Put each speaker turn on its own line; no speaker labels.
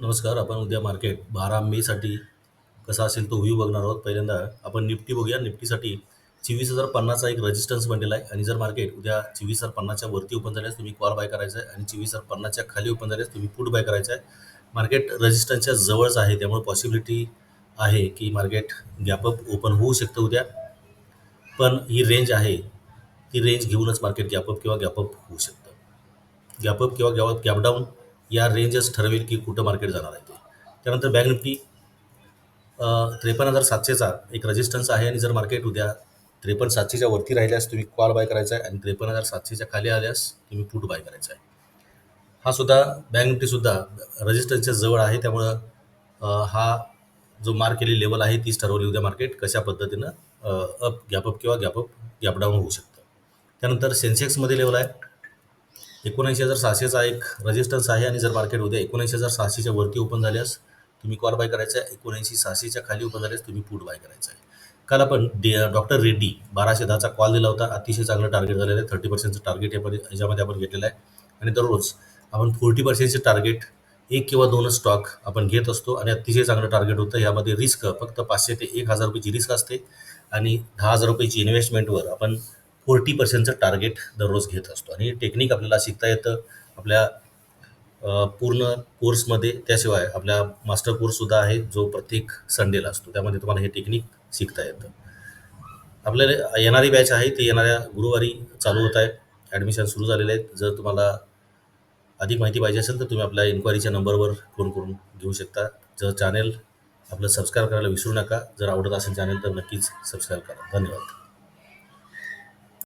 नमस्कार आपण उद्या मार्केट बारा मेसाठी कसा असेल तो व्ह्यू बघणार आहोत. पहिल्यांदा आपण निफ्टी बघूया. निफ्टीसाठी चोवीस हजार पन्नासचा एक रेजिस्टन्स बनलेला आहे. आणि जर मार्केट उद्या चोवीस हजार पन्नासच्या वरती ओपन झाल्यास तुम्ही कॉल बाय करायचा आहे. आणि चोवीस हजार पन्नासच्या खाली ओपन झाल्यास तुम्ही पुट बाय करायचा आहे. मार्केट रेजिस्टन्सच्या जवळच आहे. त्यामुळे पॉसिबिलिटी आहे की मार्केट गॅपअप ओपन होऊ शकतं उद्या. पण ही रेंज आहे. ती रेंज घेऊनच मार्केट गॅपअप किंवा गॅपअप होऊ शकतं. गॅपअप किंवा गॅप गॅपडाऊन या रेंजच ठरवेल की कुठं मार्केट जाणार आहे ते. त्यानंतर बँक निफ्टी त्रेपन्न हजार सातशेचा एक रेजिस्टन्स आहे आणि जर मार्केट उद्या त्रेपन्न सातशेच्या वरती राहिल्यास तुम्ही कॉल बाय करायचा आहे आणि त्रेपन्न हजार सातशेच्या खाली आल्यास तुम्ही पुट बाय करायचा आहे हा सुद्धा बँक निफ्टीसुद्धा रेजिस्टन्सच्या जवळ आहे. त्यामुळं हा जो मार्क केलेली लेवल आहे तीच ठरवली उद्या मार्केट कशा पद्धतीनं अप गॅपअप किंवा गॅपअप गॅपडाऊन होऊ शकतं. त्यानंतर सेन्सेक्समध्ये लेवल आहे. एकोणऐंशी हजार सहाशेचा एक रजिस्टन्स आहे आणि जर मार्केट उद्या एकोणऐंशी हजार सहाशेच्या वरती ओपन झाल्यास तुम्ही कॉल बाय करायचा आहे. एकोणऐंशी सहाशेच्या खाली ओपन झाल्यास तुम्ही पुट बाय करायचा आहे. काल आपण डे डॉक्टर रेड्डी बाराशे दहाचा कॉल दिला होता. अतिशय चांगलं टार्गेट झालेलं आहे. थर्टी पर्सेंटचं टार्गेट यामध्ये याच्यामध्ये आपण घेतलेलं आहे. आणि दररोज आपण फोर्टी पर्सेंटचे टार्गेट एक किंवा दोनच स्टॉक आपण घेत असतो. आणि अतिशय चांगलं टार्गेट होतं. यामध्ये रिस्क फक्त पाचशे ते एक हजार रुपयाची रिस्क असते. आणि दहा हजार रुपयाची इन्व्हेस्टमेंटवर आपण फोर्टी पर्सेंटचं टार्गेट दररोज घेत असतो. आणि टेक्निक आपल्याला शिकता येतं. आपल्या पूर्ण कोर्समध्ये त्याशिवाय आपल्या मास्टर कोर्ससुद्धा आहे जो प्रत्येक संडेला असतो. त्यामध्ये तुम्हाला हे टेक्निक शिकता येतं. आपल्याला येणारी बॅच आहे ते येणाऱ्या गुरुवारी चालू होत आहे. ॲडमिशन सुरू झालेले आहेत. जर तुम्हाला अधिक माहिती पाहिजे असेल तर तुम्ही आपल्या इन्क्वायरीच्या नंबरवर फोन करून घेऊ शकता. जर चॅनेल आपलं सबस्क्राईब करायला विसरू नका. जर आवडत असेल चॅनेल तर नक्कीच सबस्क्राईब करा. धन्यवाद.